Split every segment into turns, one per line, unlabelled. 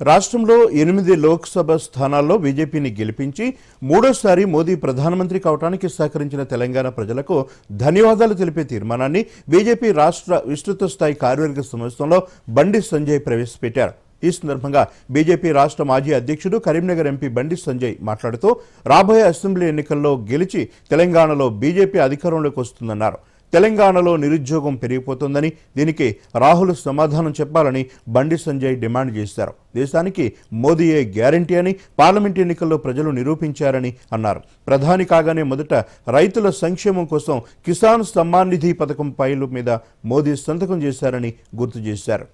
రాష్ట్రంలో ఎనిమిది లోక్సభ స్థానాల్లో బీజేపీని గెలిపించి మూడోసారి మోదీ ప్రధానమంత్రి కావడానికి సహకరించిన తెలంగాణ ప్రజలకు ధన్యవాదాలు తెలిపే తీర్మానాన్ని బీజేపీ రాష్ట్ర విస్తృత స్థాయి కార్యవర్గ సమావేశంలో బండి సంజయ్ ప్రవేశపెట్టారు. ఈ సందర్భంగా బీజేపీ రాష్ట్ర మాజీ అధ్యక్షుడు కరీంనగర్ ఎంపీ బండి సంజయ్ మాట్లాడుతూ రాబోయే అసెంబ్లీ ఎన్నికల్లో గెలిచి తెలంగాణలో బీజేపీ అధికారంలోకి వస్తుందన్నారు. తెలంగాణలో నిరుద్యోగం పెరిగిపోతుందని దీనికి రాహుల్ సమాధానం చెప్పాలని బండి సంజయ్ డిమాండ్ చేశారు. దేశానికి మోదీయే గ్యారంటీ అని పార్లమెంట్ ఎన్నికల్లో ప్రజలు నిరూపించారని అన్నారు. ప్రధాని కాగానే మొదట రైతుల సంక్షేమం కోసం కిసాన్ సమ్మాన్ నిధి పథకం పైలు మీద మోదీ సంతకం చేశారని గుర్తు చేశారు.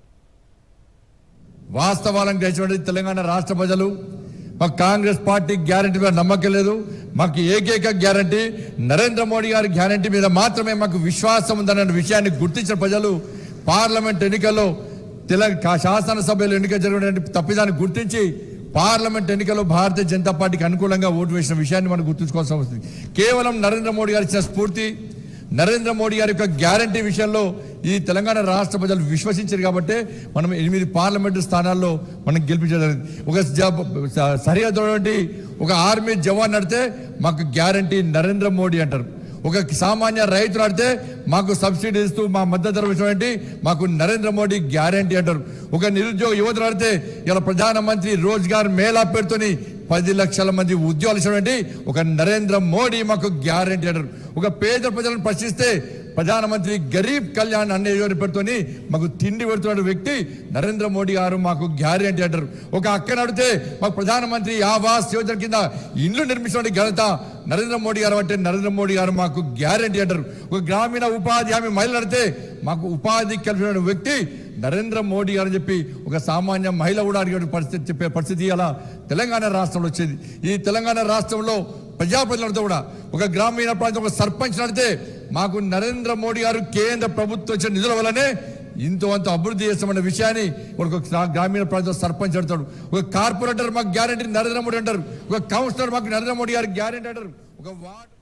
వాస్తవాలను తెలంగాణ రాష్ట్ర ప్రజలు మాకు కాంగ్రెస్ పార్టీ గ్యారంటీ మీద నమ్మకం లేదు. మాకు ఏకైక గ్యారంటీ నరేంద్ర మోడీ గారి గ్యారంటీ మీద మాత్రమే మాకు విశ్వాసం ఉందన్న విషయాన్ని గుర్తించిన ప్రజలు పార్లమెంట్ ఎన్నికల్లో తెలంగాణ శాసనసభలో ఎన్నిక జరిగినటువంటి తప్పిదాన్ని గుర్తించి పార్లమెంట్ ఎన్నికల్లో భారతీయ జనతా పార్టీకి అనుకూలంగా ఓటు వేసిన విషయాన్ని మనం గుర్తుంచుకోవాల్సిన అవసరం కేవలం నరేంద్ర మోడీ గారు ఇచ్చిన స్ఫూర్తి నరేంద్ర మోడీ గారి యొక్క గ్యారంటీ విషయంలో ఈ తెలంగాణ రాష్ట్ర ప్రజలు విశ్వసించారు కాబట్టి మనం ఎనిమిది పార్లమెంటు స్థానాల్లో మనం గెలిపించడం ఒక జ- సరిహద్దు ఒక ఆర్మీ జవాన్ నడితే మాకు గ్యారంటీ నరేంద్ర మోడీ అంటారు. ఒక సామాన్య రైతు నడితే మాకు సబ్సిడీ ఇస్తూ మా మద్దతు ధర ఇచ్చినటువంటి మాకు నరేంద్ర మోడీ గ్యారంటీ అంటారు. ఒక నిరుద్యోగ యువత నడితే ఇలా ప్రధానమంత్రి రోజ్గార్ మేళా పేరుతోని పది లక్షల మంది ఉద్యోగాలు ఇచ్చినటువంటి ఒక నరేంద్ర మోడీ మాకు గ్యారంటీ అంటారు. ఒక పేద ప్రజలను ప్రశ్నిస్తే ప్రధానమంత్రి గరీబ్ కళ్యాణ్ అనే యోజన పెడుతోని మాకు తిండి పెడుతున్న వ్యక్తి నరేంద్ర మోడీ గారు మాకు గ్యారంటీ అంటారు. ఒక అక్కడ అడిగితే మాకు ప్రధానమంత్రి ఆవాస్ యోజన కింద ఇండ్లు నిర్మించిన ఘనత నరేంద్ర మోడీ గారు అంటే నరేంద్ర మోడీ గారు మాకు గ్యారంటీ అంటారు. ఒక గ్రామీణ ఉపాధి హామీ మహిళలు అడితే మాకు ఉపాధి కలిపిన వ్యక్తి నరేంద్ర మోడీ గారు చెప్పి ఒక సామాన్య మహిళ కూడా అడిగే పరిస్థితి చెప్పే పరిస్థితి అలా తెలంగాణ రాష్ట్రంలో వచ్చేది. ఈ తెలంగాణ రాష్ట్రంలో ప్రజాప్రతినిధులతో కూడా ఒక గ్రామీణ ప్రాంతం ఒక సర్పంచ్ నడితే మాకు నరేంద్ర మోడీ గారు కేంద్ర ప్రభుత్వం ఇచ్చిన నిధుల వల్లనే ఇంతో అంత అభివృద్ధి చేస్తామన్న విషయాన్ని ఒక గ్రామీణ ప్రాంతం సర్పంచ్ అంటాడు ఒక కార్పొరేటర్ మాకు గ్యారంటీ నరేంద్ర మోడీ అంటారు. ఒక కౌన్సిలర్ మాకు నరేంద్ర మోడీ గారు గ్యారంటీ అంటారు. ఒక వార్డు